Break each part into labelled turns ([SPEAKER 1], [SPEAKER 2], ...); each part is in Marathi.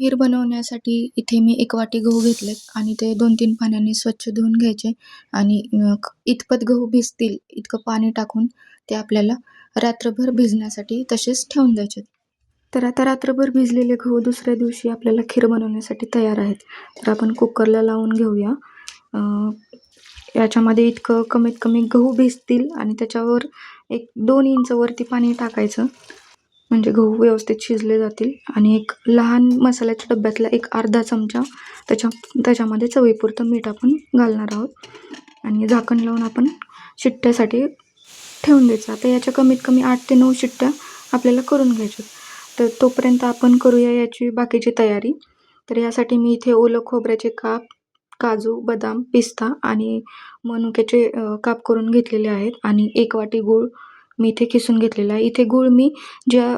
[SPEAKER 1] खीर बनवण्यासाठी इथे मी एक वाटी गहू घेतलेत आणि ते दोन तीन पाण्याने स्वच्छ धुवून घ्यायचे आणि इतपत गहू भिजतील इतकं पाणी टाकून ते आपल्याला रात्रभर भिजण्यासाठी तसेच ठेवून द्यायचे. तर आता रात्रभर भिजलेले गहू दुसऱ्या दिवशी आपल्याला खीर बनवण्यासाठी तयार आहेत. तर आपण कुकरला लावून घेऊया. याच्यामध्ये इतकं कमीत कमी गहू भिजतील आणि त्याच्यावर एक दोन इंच वरती पाणी टाकायचं. म्हणजे गहू व्यवस्थित शिजले जातील. आणि एक लहान मसाल्याच्या डब्यातला एक अर्धा चमचा त्याच्या त्याच्यामध्ये चवीपुरतं मीठ आपण घालणार आहोत. आणि झाकण लावून आपण शिट्ट्यासाठी ठेवून द्यायचं. आता याच्या कमीत कमी आठ ते नऊ शिट्ट्या आपल्याला करून घ्यायच्या तर तोपर्यंत आपण करूया याची बाकीची तयारी. तर यासाठी मी इथे ओलं खोबऱ्याचे काप काजू बदाम पिस्ता आणि मनुक्याचे काप करून घेतलेले आहेत. आणि एक वाटी गूळ मी इथे किसून घेतलेला आहे. इथे गूळ मी ज्या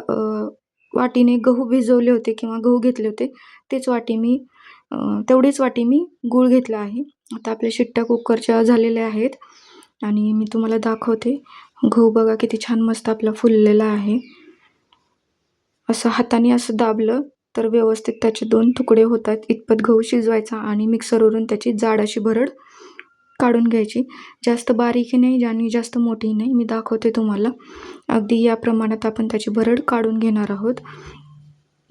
[SPEAKER 1] वाटीने गहू भिजवले होते किंवा गहू घेतले होते तेच वाटी मी तेवढीच वाटी मी गूळ घेतला आहे. आता आपल्या शिट्ट्या कुकरच्या झालेल्या आहेत आणि मी तुम्हाला दाखवते. गहू बघा किती छान मस्त आपला फुललेला आहे. असं हाताने असं दाबलं तर व्यवस्थित त्याचे दोन तुकडे होतात. इतपत गहू शिजवायचा आणि मिक्सरवरून त्याची जाड अशी भरड काढून घ्यायची. जास्त बारीकही नाही आणि जास्त मोठी नाही. मी दाखवते तुम्हाला. अगदी या प्रमाणात आपण त्याची भरड काढून घेणार आहोत.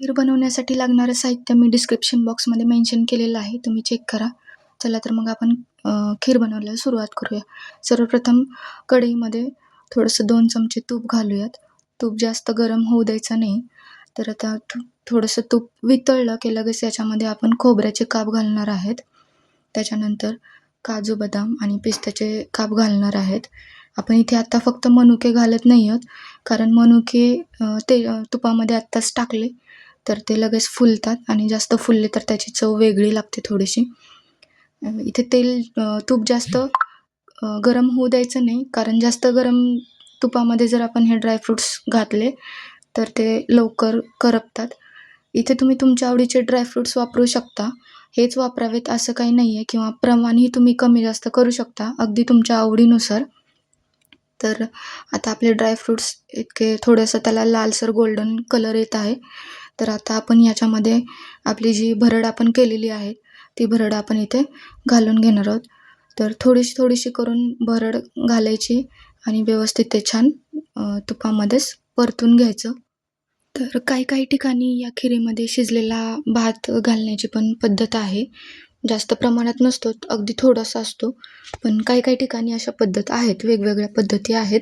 [SPEAKER 1] खीर बनवण्यासाठी लागणारं साहित्य मी डिस्क्रिप्शन बॉक्समध्ये मेन्शन केलेलं आहे. तुम्ही चेक करा. चला तर मग आपण खीर बनवायला सुरुवात करूया. सर्वप्रथम कढईमध्ये थोडंसं दोन चमचे तूप घालूयात. तूप जास्त गरम होऊ द्यायचं नाही. तर आता थोडंसं तूप वितळलं की लगेच याच्यामध्ये आपण खोबऱ्याचे काप घालणार आहेत. त्याच्यानंतर काजू बदाम आणि पिस्त्याचे काप घालणार आहेत. आपण इथे आता फक्त मनुके घालत नाही आहोत कारण मनुके ते तुपामध्ये आत्ताच टाकले तर ते लगेच फुलतात आणि जास्त फुलले तर त्याची चव वेगळी लागते थोडीशी. इथे तेल तूप जास्त गरम होऊ द्यायचं नाही कारण जास्त गरम तुपामध्ये जर आपण हे ड्रायफ्रूट्स घातले तर ते लवकर करपतात. इथे तुम्ही तुमच्या आवडीचे ड्रायफ्रूट्स वापरू शकता. हेच वापरावेत असं काही नाही आहे किंवा प्रमाणही तुम्ही कमी जास्त करू शकता अगदी तुमच्या आवडीनुसार. तर आता आपले ड्रायफ्रूट्स इतके थोडंसं त्याला लालसर गोल्डन कलर येत आहे. तर आता आपण याच्यामध्ये आपली जी भरड आपण केलेली आहे ती भरड आपण इथे घालून घेणार आहोत. तर थोडीशी थोडीशी करून भरड घालायची आणि व्यवस्थित ते छान तुपामध्येच परतून घ्यायचं. तर काही काही ठिकाणी या खिरीमध्ये शिजलेला भात घालण्याची पण पद्धत आहे. जास्त प्रमाणात नसतो अगदी थोडासा असतो. पण काही काही ठिकाणी अशा पद्धत आहेत वेगवेगळ्या पद्धती आहेत.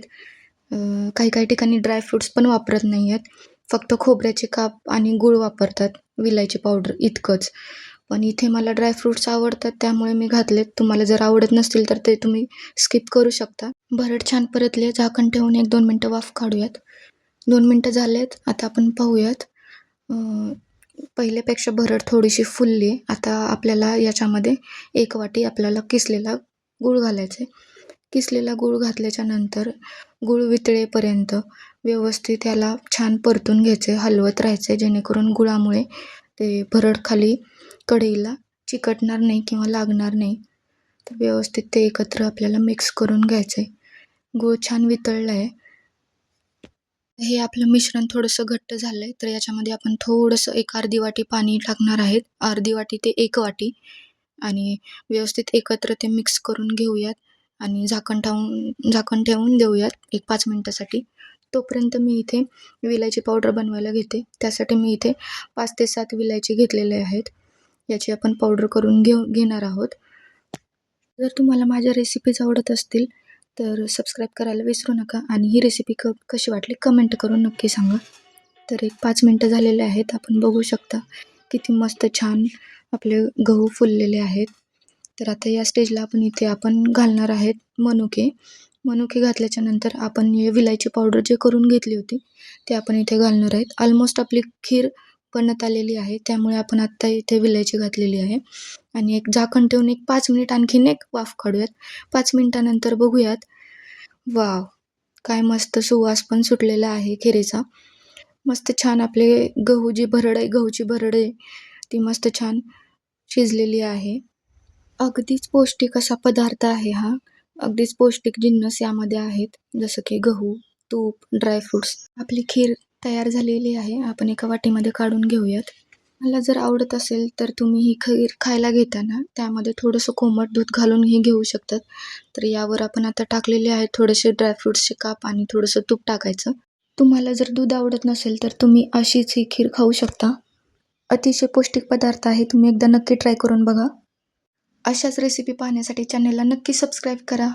[SPEAKER 1] काही काही ठिकाणी ड्रायफ्रूट्स पण वापरत नाही आहेत फक्त खोबऱ्याचे काप आणि गूळ वापरतात विलायची पावडर इतकंच. पण इथे मला ड्रायफ्रूट्स आवडतात त्यामुळे मी घातलेत. तुम्हाला जर आवडत नसतील तर ते तुम्ही स्किप करू शकता. भरड छान परतले झाकण ठेवून एक दोन मिनटं वाफ काढूयात. दोन मिनटं झालेत आता आपण पाहूयात. पहिल्यापेक्षा भरड थोडीशी फुलली. आता आपल्याला याच्यामध्ये एक वाटी आपल्याला किसलेला गूळ घालायचा. आहे किसलेला गूळ घातल्याच्या नंतर गूळ वितळेपर्यंत व्यवस्थित याला छान परतून घ्यायचे हलवत राहायचे जेणेकरून गुळामुळे ते भरड खाली कढईला चिकटणार नाही किंवा लागणार नाही. तर व्यवस्थित ते एकत्र आपल्याला मिक्स करून घ्यायचं. आहे गूळ छान वितळला आहे हे आपलं मिश्रण थोडंसं घट्ट झालं आहे तर याच्यामध्ये आपण थोडंसं एक अर्धी वाटी पाणी टाकणार आहेत. अर्धी वाटी ते एक वाटी. आणि व्यवस्थित एकत्र ते मिक्स करून घेऊयात आणि झाकण ठेवून झाकण ठेवून देऊयात एक पाच मिनटासाठी. तोपर्यंत मी इथे विलायची पावडर बनवायला घेते. त्यासाठी मी इथे पाच ते सात विलायची घेतलेले आहेत. याची आपण पावडर करून घेऊ घेणार आहोत. जर तुम्हाला माझ्या रेसिपीज आवडत असतील तर सबस्क्राईब करायला विसरू नका. आणि ही रेसिपी क कशी वाटली कमेंट करून नक्की सांगा. तर एक पाच मिनटं झालेले आहेत. आपण बघू शकता किती मस्त छान आपले गहू फुललेले आहेत. तर आता या स्टेजला आपण इथे आपण घालणार आहेत मनुके. मनुके घातल्याच्या नंतर आपण हे विलायची पावडर जे करून घेतली होती ते आपण इथे घालणार आहेत. ऑलमोस्ट आपली खीर बनत आलेली आहे. त्यामुळे आपण आत्ता इथे विलायची घातलेली आहे. आणि एक झाकण ठेवून एक पाच मिनिट आणखीन एक वाफ काढूयात. पाच मिनिटानंतर बघूयात. वाव! काय मस्त सुवास पण सुटलेला आहे खिरीचा. मस्त छान आपले गहू जी भरड आहे गहूची भरड आहे ती मस्त छान शिजलेली आहे. अगदीच पौष्टिक असा पदार्थ आहे हा. अगदीच पौष्टिक जिन्नस यामध्ये आहेत. जसं की गहू तूप ड्रायफ्रुट्स आपली खीर तयार झालेली आहे. आपण एका वाटीमध्ये काढून घेऊयात. मला जर आवडत असेल तर तुम्ही ही खीर खायला घेताना त्यामध्ये थोडंसं कोमट दूध घालूनही घेऊ शकतात. तर यावर आपण आता टाकलेले आहेत थोडेसे ड्रायफ्रूट्सचे काप आणि थोडंसं तूप टाकायचं. तुम्हाला जर दूध आवडत नसेल तर तुम्ही अशीच ही खीर खाऊ शकता. अतिशय पौष्टिक पदार्थ आहे. तुम्ही एकदा नक्की ट्राय करून बघा. अशाच रेसिपी पाहण्यासाठी चॅनलला नक्की सबस्क्राईब करा.